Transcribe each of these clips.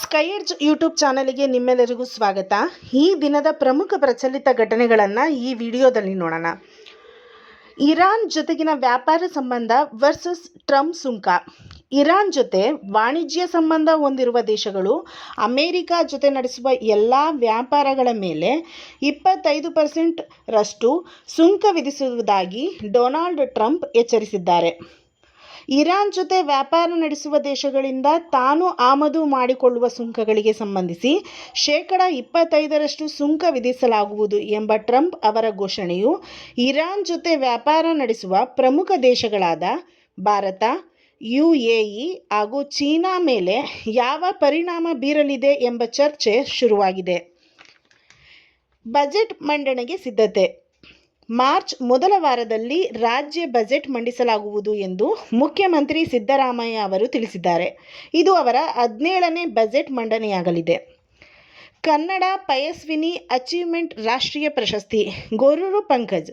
ಸ್ಕೈಎಡ್ಜ್ YouTube ಚಾನಲಿಗೆ ನಿಮ್ಮೆಲ್ಲರಿಗೂ ಸ್ವಾಗತ. ಈ ದಿನದ ಪ್ರಮುಖ ಪ್ರಚಲಿತ ಘಟನೆಗಳನ್ನು ಈ ವಿಡಿಯೋದಲ್ಲಿ ನೋಡೋಣ. ಇರಾನ್ ಜೊತೆಗಿನ ವ್ಯಾಪಾರ ಸಂಬಂಧ ವರ್ಸಸ್ ಟ್ರಂಪ್ ಸುಂಕ. ಇರಾನ್ ಜೊತೆ ವಾಣಿಜ್ಯ ಸಂಬಂಧ ಹೊಂದಿರುವ ದೇಶಗಳು ಅಮೇರಿಕ ಜೊತೆ ನಡೆಸುವ ಎಲ್ಲ ವ್ಯಾಪಾರಗಳ ಮೇಲೆ ಇಪ್ಪತ್ತೈದು ಪರ್ಸೆಂಟ್ ರಷ್ಟು ಸುಂಕ ವಿಧಿಸುವುದಾಗಿ ಡೊನಾಲ್ಡ್ ಟ್ರಂಪ್ ಎಚ್ಚರಿಸಿದ್ದಾರೆ. ಇರಾನ್ ಜೊತೆ ವ್ಯಾಪಾರ ನಡೆಸುವ ದೇಶಗಳಿಂದ ತಾನು ಆಮದು ಮಾಡಿಕೊಳ್ಳುವ ಸುಂಕಗಳಿಗೆ ಸಂಬಂಧಿಸಿ ಶೇಕಡ ಇಪ್ಪತ್ತೈದರಷ್ಟು ಸುಂಕ ವಿಧಿಸಲಾಗುವುದು ಎಂಬ ಟ್ರಂಪ್ ಅವರ ಘೋಷಣೆಯು ಇರಾನ್ ಜೊತೆ ವ್ಯಾಪಾರ ನಡೆಸುವ ಪ್ರಮುಖ ದೇಶಗಳಾದ ಭಾರತ ಯು ಎ ಇ ಹಾಗೂ ಚೀನಾ ಮೇಲೆ ಯಾವ ಪರಿಣಾಮ ಬೀರಲಿದೆ ಎಂಬ ಚರ್ಚೆ ಶುರುವಾಗಿದೆ. ಬಜೆಟ್ ಮಂಡನೆಗೆ ಸಿದ್ಧತೆ ಮಾರ್ಚ್ ಮೊದಲ ವಾರದಲ್ಲಿ ರಾಜ್ಯ ಬಜೆಟ್ ಮಂಡಿಸಲಾಗುವುದು ಎಂದು ಮುಖ್ಯಮಂತ್ರಿ ಸಿದ್ದರಾಮಯ್ಯ ಅವರು ತಿಳಿಸಿದ್ದಾರೆ. ಇದು ಅವರ ಹದಿನೇಳನೇ ಬಜೆಟ್ ಮಂಡನೆಯಾಗಲಿದೆ. ಕನ್ನಡ ಪಯಸ್ವಿನಿ ಅಚೀವ್ಮೆಂಟ್ ರಾಷ್ಟ್ರೀಯ ಪ್ರಶಸ್ತಿ, ಗೊರೂರು ಪಂಕಜ್.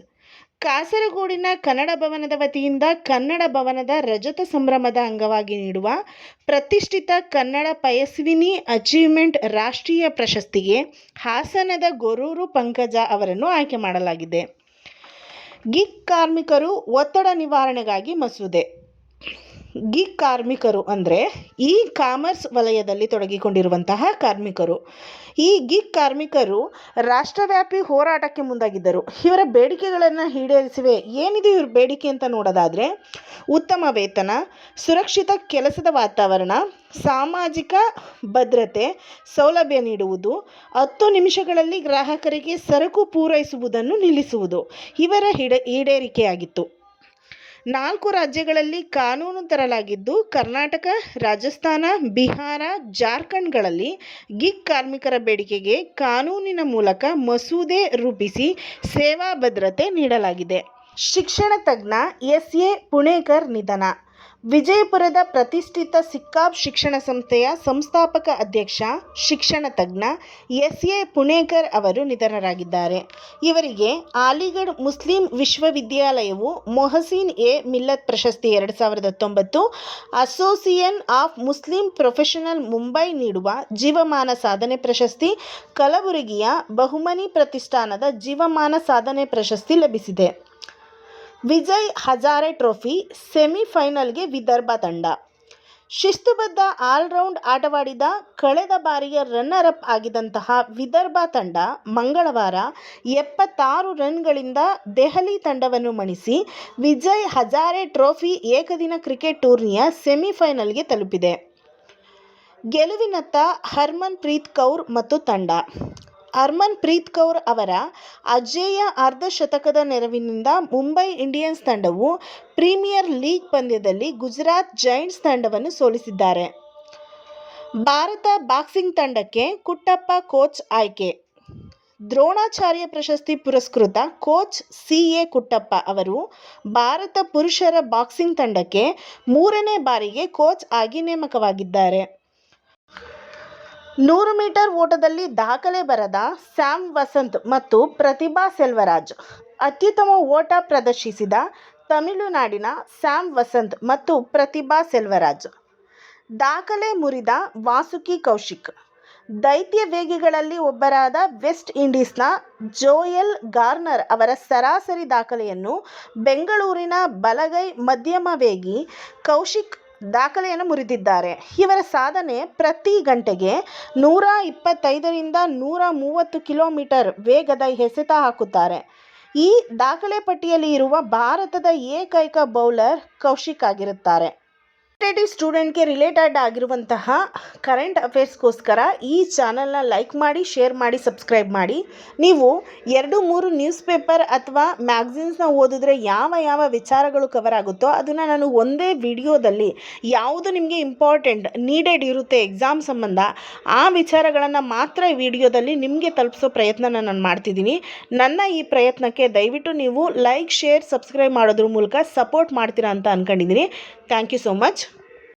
ಕಾಸರಗೋಡಿನ ಕನ್ನಡ ಭವನದ ವತಿಯಿಂದ ಕನ್ನಡ ಭವನದ ರಜತ ಸಂಭ್ರಮದ ಅಂಗವಾಗಿ ನೀಡುವ ಪ್ರತಿಷ್ಠಿತ ಕನ್ನಡ ಪಯಸ್ವಿನಿ ಅಚೀವ್ಮೆಂಟ್ ರಾಷ್ಟ್ರೀಯ ಪ್ರಶಸ್ತಿಗೆ ಹಾಸನದ ಗೊರೂರು ಪಂಕಜ ಅವರನ್ನು ಆಯ್ಕೆ ಮಾಡಲಾಗಿದೆ. ಗಿಗ್ ಕಾರ್ಮಿಕರು ಒತ್ತಡ ನಿವಾರಣೆಗಾಗಿ ಮಸೂದೆ. ಗಿಗ್ ಕಾರ್ಮಿಕರು ಅಂದರೆ ಇ ಕಾಮರ್ಸ್ ವಲಯದಲ್ಲಿ ತೊಡಗಿಕೊಂಡಿರುವಂತಹ ಕಾರ್ಮಿಕರು. ಈ ಗಿಗ್ ಕಾರ್ಮಿಕರು ರಾಷ್ಟ್ರವ್ಯಾಪಿ ಹೋರಾಟಕ್ಕೆ ಮುಂದಾಗಿದ್ದರು. ಇವರ ಬೇಡಿಕೆಗಳನ್ನು ಈಡೇರಿಸಿವೆ. ಏನಿದೆ ಇವ್ರ ಬೇಡಿಕೆ ಅಂತ ನೋಡೋದಾದರೆ, ಉತ್ತಮ ವೇತನ, ಸುರಕ್ಷಿತ ಕೆಲಸದ ವಾತಾವರಣ, ಸಾಮಾಜಿಕ ಭದ್ರತೆ, ಸೌಲಭ್ಯ ನೀಡುವುದು, ಹತ್ತು ನಿಮಿಷಗಳಲ್ಲಿ ಗ್ರಾಹಕರಿಗೆ ಸರಕು ಪೂರೈಸುವುದನ್ನು ನಿಲ್ಲಿಸುವುದು. ಇವರ ಹಿಡ, ಈಡೇರಿಕೆಯಾಗಿತ್ತು. ನಾಲ್ಕು ರಾಜ್ಯಗಳಲ್ಲಿ ಕಾನೂನು ತರಲಾಗಿದ್ದು, ಕರ್ನಾಟಕ, ರಾಜಸ್ಥಾನ, ಬಿಹಾರ, ಜಾರ್ಖಂಡ್ಗಳಲ್ಲಿ ಗಿಗ್ ಕಾರ್ಮಿಕರ ಬೇಡಿಕೆಗೆ ಕಾನೂನಿನ ಮೂಲಕ ಮಸೂದೆ ರೂಪಿಸಿ ಸೇವಾ ಭದ್ರತೆ ನೀಡಲಾಗಿದೆ. ಶಿಕ್ಷಣ ತಜ್ಞ ಎಸ್ ಎ ಪುಣೇಕರ್ ನಿಧನ. ವಿಜಯಪುರದ ಪ್ರತಿಷ್ಠಿತ ಸಿಕ್ಕಾಬ್ ಶಿಕ್ಷಣ ಸಂಸ್ಥೆಯ ಸಂಸ್ಥಾಪಕ ಅಧ್ಯಕ್ಷ, ಶಿಕ್ಷಣ ತಜ್ಞ ಎಸ್. ಎ. ಪುಣೇಕರ್ ಅವರು ನಿಧನರಾಗಿದ್ದಾರೆ. ಇವರಿಗೆ ಅಲಿಗಢ್ ಮುಸ್ಲಿಂ ವಿಶ್ವವಿದ್ಯಾಲಯವು ಮೊಹಸೀನ್ ಎ. ಮಿಲ್ಲತ್ ಪ್ರಶಸ್ತಿ ಎರಡು ಸಾವಿರದ ಹತ್ತೊಂಬತ್ತು association of Muslim professional Mumbai ನೀಡುವ ಜೀವಮಾನ ಸಾಧನೆ ಪ್ರಶಸ್ತಿ, ಕಲಬುರಗಿಯ ಬಹುಮನಿ ಪ್ರತಿಷ್ಠಾನದ ಜೀವಮಾನ ಸಾಧನೆ ಪ್ರಶಸ್ತಿ ಲಭಿಸಿದೆ. ವಿಜಯ್ ಹಜಾರೆ ಟ್ರೋಫಿ ಸೆಮಿಫೈನಲ್ಗೆ ವಿದರ್ಭ ತಂಡ. ಶಿಸ್ತುಬದ್ಧ ಆಲ್ರೌಂಡ್ ಆಟವಾಡಿದ ಕಳೆದ ಬಾರಿಯ ರನ್ನರ್ ಅಪ್ ಆಗಿದಂತಹ ವಿದರ್ಭ ತಂಡ ಮಂಗಳವಾರ ಎಪ್ಪತ್ತಾರು ರನ್ಗಳಿಂದ ದೆಹಲಿ ತಂಡವನ್ನು ಮಣಿಸಿ ವಿಜಯ್ ಹಜಾರೆ ಟ್ರೋಫಿ ಏಕದಿನ ಕ್ರಿಕೆಟ್ ಟೂರ್ನಿಯ ಸೆಮಿಫೈನಲ್ಗೆ ತಲುಪಿದೆ. ಗೆಲುವಿನತ್ತ ಹರ್ಮನ್ ಪ್ರೀತ್ ಕೌರ್ ಮತ್ತು ತಂಡ ಹರ್ಮನ್ ಪ್ರೀತ್ ಕೌರ್ ಅವರ ಅಜೇಯ ಅರ್ಧಶತಕದ ನೆರವಿನಿಂದ ಮುಂಬೈ ಇಂಡಿಯನ್ಸ್ ತಂಡವು ಪ್ರೀಮಿಯರ್ ಲೀಗ್ ಪಂದ್ಯದಲ್ಲಿ ಗುಜರಾತ್ ಜೈಂಟ್ಸ್ ತಂಡವನ್ನು ಸೋಲಿಸಿದ್ದಾರೆ. ಭಾರತ ಬಾಕ್ಸಿಂಗ್ ತಂಡಕ್ಕೆ ಕುಟ್ಟಪ್ಪ ಕೋಚ್ ಆಯ್ಕೆ. ದ್ರೋಣಾಚಾರ್ಯ ಪ್ರಶಸ್ತಿ ಪುರಸ್ಕೃತ ಕೋಚ್ ಸಿ ಎ ಕುಟ್ಟಪ್ಪ ಅವರು ಭಾರತ ಪುರುಷರ ಬಾಕ್ಸಿಂಗ್ ತಂಡಕ್ಕೆ ಮೂರನೇ ಬಾರಿಗೆ ಕೋಚ್ ಆಗಿ ನೇಮಕವಾಗಿದ್ದಾರೆ. ನೂರು ಮೀಟರ್ ಓಟದಲ್ಲಿ ದಾಖಲೆ ಬರೆದ ಸ್ಯಾಮ್ ವಸಂತ್ ಮತ್ತು ಪ್ರತಿಭಾ ಸೆಲ್ವರಾಜ್. ಅತ್ಯುತ್ತಮ ಓಟ ಪ್ರದರ್ಶಿಸಿದ ತಮಿಳುನಾಡಿನ ಸ್ಯಾಮ್ ವಸಂತ್ ಮತ್ತು ಪ್ರತಿಭಾ ಸೆಲ್ವರಾಜ್. ದಾಖಲೆ ಮುರಿದ ವಾಸುಕಿ ಕೌಶಿಕ್. ದೈತ್ಯ ವೇಗಿಗಳಲ್ಲಿ ಒಬ್ಬರಾದ ವೆಸ್ಟ್ ಇಂಡೀಸ್ನ ಜೋಯೆಲ್ ಗಾರ್ನರ್ ಅವರ ಸರಾಸರಿ ದಾಖಲೆಯನ್ನು ಬೆಂಗಳೂರಿನ ಬಲಗೈ ಮಧ್ಯಮ ವೇಗಿ ಕೌಶಿಕ್ ದಾಖಲೆಯನ್ನು ಮುರಿದಿದ್ದಾರೆ. ಇವರ ಸಾಧನೆ ಪ್ರತಿ ಗಂಟೆಗೆ ನೂರ ಇಪ್ಪತ್ತೈದರಿಂದ ನೂರ ಮೂವತ್ತು ಕಿಲೋಮೀಟರ್ ವೇಗದ ಎಸೆತ ಹಾಕುತ್ತಾರೆ. ಈ ದಾಖಲೆ ಪಟ್ಟಿಯಲ್ಲಿ ಇರುವ ಭಾರತದ ಏಕೈಕ ಬೌಲರ್ ಕೌಶಿಕ್ ಆಗಿರುತ್ತಾರೆ. ಕಾಂಪಿಟೇಟಿವ್ ಸ್ಟೂಡೆಂಟ್ಗೆ ರಿಲೇಟೆಡ್ ಆಗಿರುವಂತಹ ಕರೆಂಟ್ ಅಫೇರ್ಸ್ಗೋಸ್ಕರ ಈ ಚಾನಲ್ನ ಲೈಕ್ ಮಾಡಿ ಶೇರ್ ಮಾಡಿ ಸಬ್ಸ್ಕ್ರೈಬ್ ಮಾಡಿ. ನೀವು ಎರಡು, ಮೂರು ನ್ಯೂಸ್ ಪೇಪರ್ ಅಥವಾ ಮ್ಯಾಗ್ಝಿನ್ಸ್ನ ಓದಿದ್ರೆ ಯಾವ ಯಾವ ವಿಚಾರಗಳು ಕವರ್ ಆಗುತ್ತೋ ಅದನ್ನು ನಾನು ಒಂದೇ ವಿಡಿಯೋದಲ್ಲಿ ಯಾವುದು ನಿಮಗೆ ಇಂಪಾರ್ಟೆಂಟ್ ನೀಡೆಡ್ ಇರುತ್ತೆ ಎಕ್ಸಾಮ್ ಸಂಬಂಧ, ಆ ವಿಚಾರಗಳನ್ನು ಮಾತ್ರ ವಿಡಿಯೋದಲ್ಲಿ ನಿಮಗೆ ತಲುಪಿಸೋ ಪ್ರಯತ್ನ ನಾನು ಮಾಡ್ತಿದ್ದೀನಿ. ನನ್ನ ಈ ಪ್ರಯತ್ನಕ್ಕೆ ದಯವಿಟ್ಟು ನೀವು ಲೈಕ್ ಶೇರ್ ಸಬ್ಸ್ಕ್ರೈಬ್ ಮಾಡೋದ್ರ ಮೂಲಕ ಸಪೋರ್ಟ್ ಮಾಡ್ತೀರಾ ಅಂತ ಅಂದ್ಕೊಂಡಿದ್ದೀನಿ ಥ್ಯಾಂಕ್ ಯು ಸೋ ಮಚ್